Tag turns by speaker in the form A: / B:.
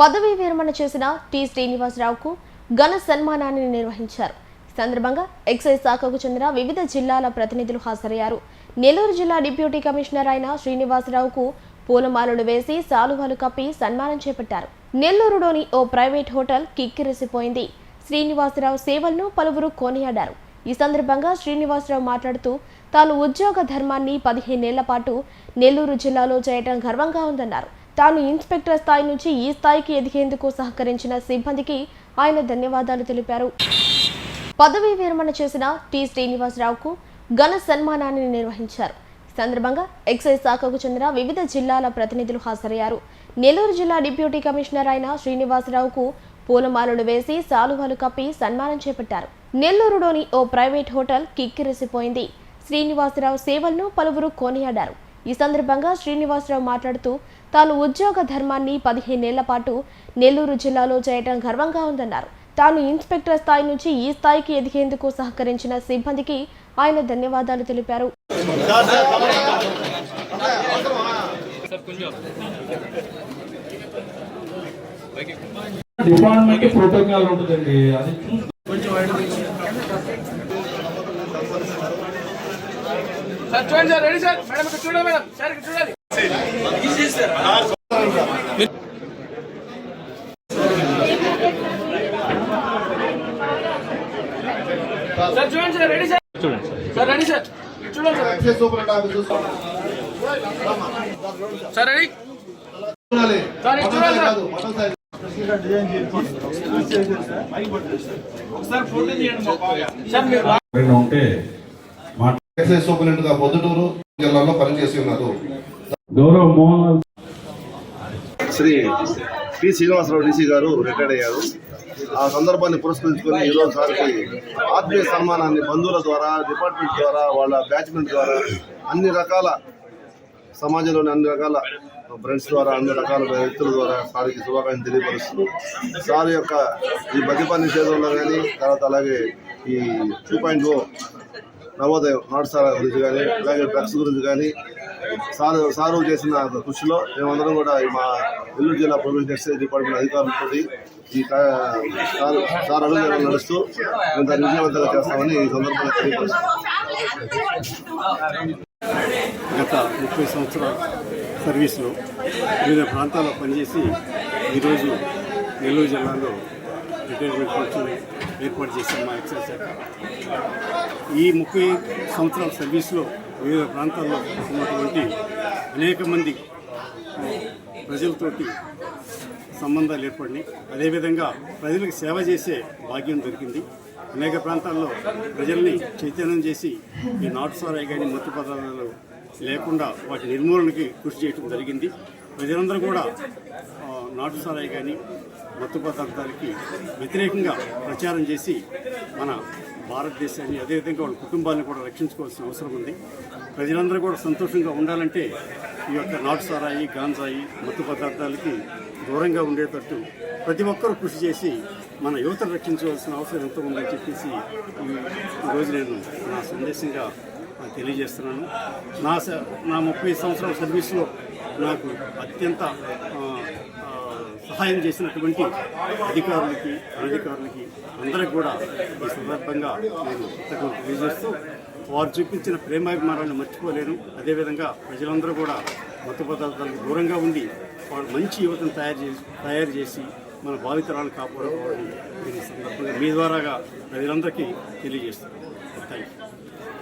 A: పదవీ విరమణ చేసిన టి శ్రీనివాసరావుకు ఘన సన్మానాన్ని నిర్వహించారు. సందర్భంగా ఎక్సైజ్ శాఖకు చెందిన వివిధ జిల్లాల ప్రతినిధులు హాజరయ్యారు. నెల్లూరు జిల్లా డిప్యూటీ కమిషనర్ అయిన శ్రీనివాసరావుకు పూలమాలలు వేసి సాలువాలు కప్పి సన్మానం చేపట్టారు. నెల్లూరులోని ఓ ప్రైవేట్ హోటల్ కిక్కిరిసిపోయింది. శ్రీనివాసరావు సేవలను పలువురు కొనియాడారు. ఈ సందర్భంగా శ్రీనివాసరావు మాట్లాడుతూ తాను ఉద్యోగ ధర్మాన్ని పదిహేనేళ్ళ పాటు నెల్లూరు జిల్లాలో చేయటం గర్వంగా ఉందన్నారు. తాను ఇన్స్పెక్టర్ స్థాయి నుంచి ఈ స్థాయికి ఎదిగేందుకు సహకరించిన సిబ్బందికి ఆయన ధన్యవాదాలు తెలిపారు. పదవీ విరమణ చేసిన టి శ్రీనివాసరావుకు ఘన సన్మానాన్ని నిర్వహించారు. సందర్భంగా ఎక్సైజ్ శాఖకు చెందిన వివిధ జిల్లాల ప్రతినిధులు హాజరయ్యారు. నెల్లూరు జిల్లా డిప్యూటీ కమిషనర్ అయిన శ్రీనివాసరావుకు పూలమాలలు వేసి సాలువాలు కప్పి సన్మానం చేపట్టారు. నెల్లూరులోని ఓ ప్రైవేట్ హోటల్ కిక్కిరిసిపోయింది. శ్రీనివాసరావు సేవలను పలువురు కొనియాడారు. ఈ సందర్భంగా శ్రీనివాసరావు మాట్లాడుతూ తాను ఉద్యోగ ధర్మాన్ని పదిహేనేళ్ళ పాటు నెల్లూరు జిల్లాలో చేయడం గర్వంగా ఉందన్నారు. తాను ఇన్స్పెక్టర్ స్థాయి నుంచి ఈ స్థాయికి ఎదిగేందుకు సహకరించిన సిబ్బందికి ఆయన ధన్యవాదాలు తెలిపారు.
B: డిపార్ట్మెంట్ ప్రోటోకాల్ ఉంటుందండి. అది చూసి
C: సార్ చూడండి సార్ రెడీ సార్. మేడం ఇక్కడ చూడండి మేడం. సార్ ఇక్కడ చూడాలి సార్ చూడండి సార్ రెడీ సార్. చూడండి సార్. రెడీ. చూడండి రెడీ
D: చూడాలి
B: ఉంటే
D: ఎక్సైజ్ సూపరింట్గా పొద్దుటూరు జిల్లాలో పనిచేసి ఉన్నారు.
B: గౌరవ మోహన్
D: శ్రీ పి శ్రీనివాసరావు డీసీ గారు రిటైర్డ్ అయ్యారు. ఆ సందర్భాన్ని పురస్కరించుకొని ఈరోజు సార్కి ఆత్మీయ సన్మానాన్ని బంధువుల ద్వారా డిపార్ట్మెంట్ ద్వారా వాళ్ళ బ్యాచ్మెంట్ ద్వారా అన్ని రకాల సమాజంలోని అన్ని రకాల ఫ్రెండ్స్ ద్వారా అన్ని రకాల వ్యక్తుల ద్వారా సార్కి శుభాకాంక్షలు తెలియపరుస్తూ సార్ యొక్క ఈ మద్యపాన నిషేధంలో కానీ తర్వాత అలాగే ఈ టూ పాయింట్ ఓ నవోదయం పాఠశాల గురించి కానీ అలాగే డ్రగ్స్ గురించి కానీ సారు సారు చేసిన కృషిలో మేమందరం కూడా మా నెల్లూరు జిల్లా ప్రొవిజన్ ఎక్సైజ్ డిపార్ట్మెంట్ అధికారులతో ఈ సారు సార్ సార్ నడుస్తూ మేము దాన్ని విజయవంతంగా చేస్తామని ఈ సందర్భంగా తెలియపరుస్తున్నాం
E: గత ముప్పై సంవత్సరాల సర్వీస్లో వివిధ ప్రాంతాల్లో పనిచేసి ఈరోజు నెల్లూరు జిల్లాలో రిటైర్మెంట్ ఫంక్షన్ ఏర్పాటు చేశాం మా ఎక్సైజ్ శాఖ. ఈ ముప్పై సంవత్సరాల సర్వీస్లో వివిధ ప్రాంతాల్లో ఉన్నటువంటి అనేక మంది ప్రజలతోటి సంబంధాలు ఏర్పడినాయి. అదేవిధంగా ప్రజలకు సేవ చేసే భాగ్యం దొరికింది. అనేక ప్రాంతాల్లో ప్రజల్ని చైతన్యం చేసి ఈ నాటు సారాయి కానీ మత్తు పదార్థాలు లేకుండా వాటి నిర్మూలనకి కృషి చేయడం జరిగింది. ప్రజలందరూ కూడా నాటు సారాయి కానీ మత్తు పదార్థాలకి వ్యతిరేకంగా ప్రచారం చేసి మన భారతదేశాన్ని అదేవిధంగా వాళ్ళ కుటుంబాన్ని కూడా రక్షించుకోవాల్సిన అవసరం ఉంది. ప్రజలందరూ కూడా సంతోషంగా ఉండాలంటే ఈ యొక్క నాటు సారాయి గాంజాయి మత్తు పదార్థాలకి దూరంగా ఉండేటట్టు ప్రతి ఒక్కరూ కృషి చేసి మన యువతను రక్షించవలసిన అవసరం ఎంతో ఉందని చెప్పేసి ఈరోజు నేను నా సందేశంగా తెలియజేస్తున్నాను. నా స- నా ముప్పై సంవత్సరాల సర్వీస్లో నాకు అత్యంత సహాయం చేసినటువంటి అధికారులకి అనధికారులకి అందరికి కూడా ఈ సందర్భంగా నేను కృతజ్ఞతలు తెలియజేస్తూ వారు చూపించిన ప్రేమాభిమానాలను మర్చిపోలేను. అదేవిధంగా ప్రజలందరూ కూడా మత్తు పదార్థాలకు దూరంగా ఉండి వాళ్ళు మంచి యువతను తయారు చేసి తయారు చేసి మన భావితరాలను కాపాడుకోవాలని నేను సందర్భంగా మీ ద్వారాగా ప్రజలందరికీ తెలియజేస్తున్నాను. Thank you